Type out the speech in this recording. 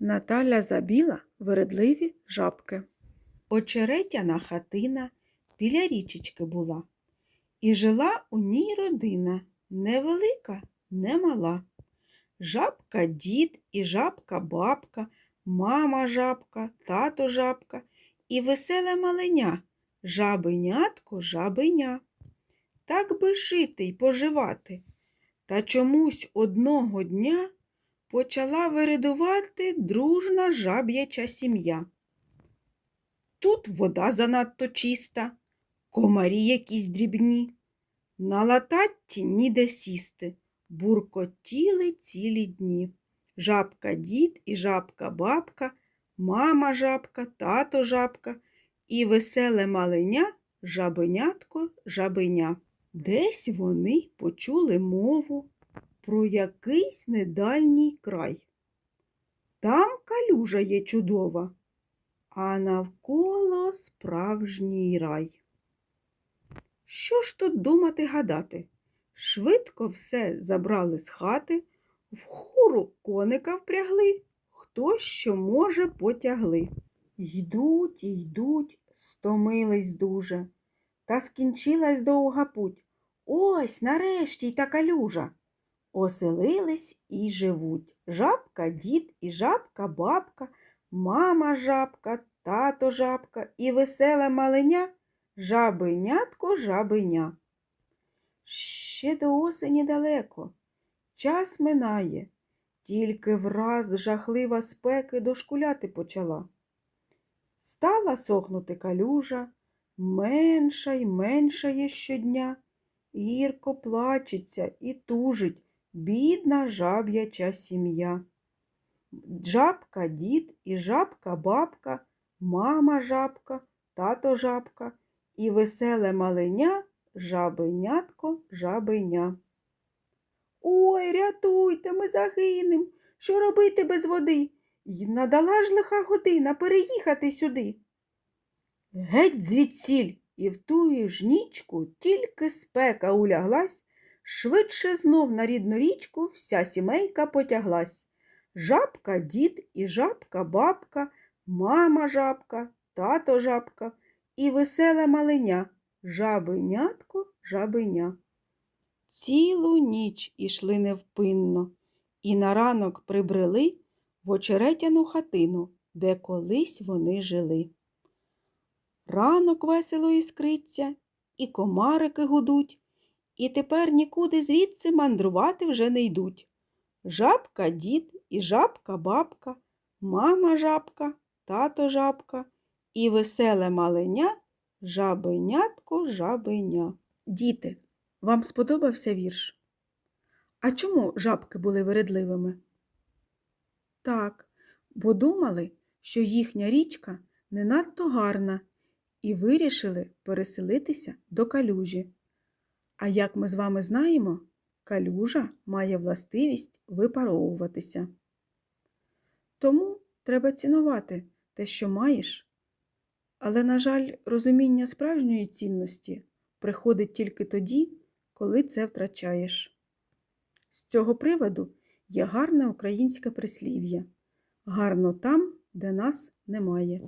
Наталя забіла вередливі жабки. Очеретяна хатина біля річечки була, і жила у ній родина невелика, не мала. Жабка дід і жабка бабка, мама жабка, тато жабка і веселе маленя, жабенятко жабеня. Так би жити й поживати. Та чомусь одного дня почала виридувати дружна жаб'яча сім'я. Тут вода занадто чиста, комарі якісь дрібні. На лататті ніде сісти, буркотіли цілі дні. Жабка дід і жабка бабка, мама жабка, тато жабка і веселе маленя, жабенятко жабеня. Десь вони почули мову про якийсь недальній край. Там калюжа є чудова, а навколо справжній рай. Що ж тут думати гадати? Швидко все забрали з хати, в хуру коника впрягли, хто що може потягли. Йдуть, йдуть, стомились дуже, та скінчилась довга путь. Ось нарешті й та калюжа. Оселились і живуть. Жабка, дід і жабка, бабка, мама жабка, тато жабка і веселе маленя, жабенятко жабеня. Ще до осені далеко, час минає, тільки враз жахлива спеки дошкуляти почала. Стала сохнути калюжа, менша й меншає щодня, гірко плачеться і тужить бідна жаб'яча сім'я. Жабка дід і жабка бабка, мама жабка, тато жабка і веселе маленя, жабенятко жабеня. Ой, рятуйте, ми загинем. Що робити без води? Й надала ж лиха година переїхати сюди. Геть звідсіль, і в тую ж нічку тільки спека уляглась, швидше знов на рідну річку вся сімейка потяглась. Жабка дід і жабка бабка, мама жабка, тато жабка і веселе маленя, жабенятко жабеня. Цілу ніч ішли невпинно, і на ранок прибрели в очеретяну хатину, де колись вони жили. Ранок весело іскриться, і комарики гудуть, і тепер нікуди звідси мандрувати вже не йдуть. Жабка дід і жабка бабка, мама жабка, тато жабка і веселе маленя, жабенятко жабеня. Діти, вам сподобався вірш? А чому жабки були вередливими? Так, бо думали, що їхня річка не надто гарна, і вирішили переселитися до калюжі. А як ми з вами знаємо, калюжа має властивість випаровуватися. Тому треба цінувати те, що маєш. Але, на жаль, розуміння справжньої цінності приходить тільки тоді, коли це втрачаєш. З цього приводу є гарне українське прислів'я гарно там, де нас немає.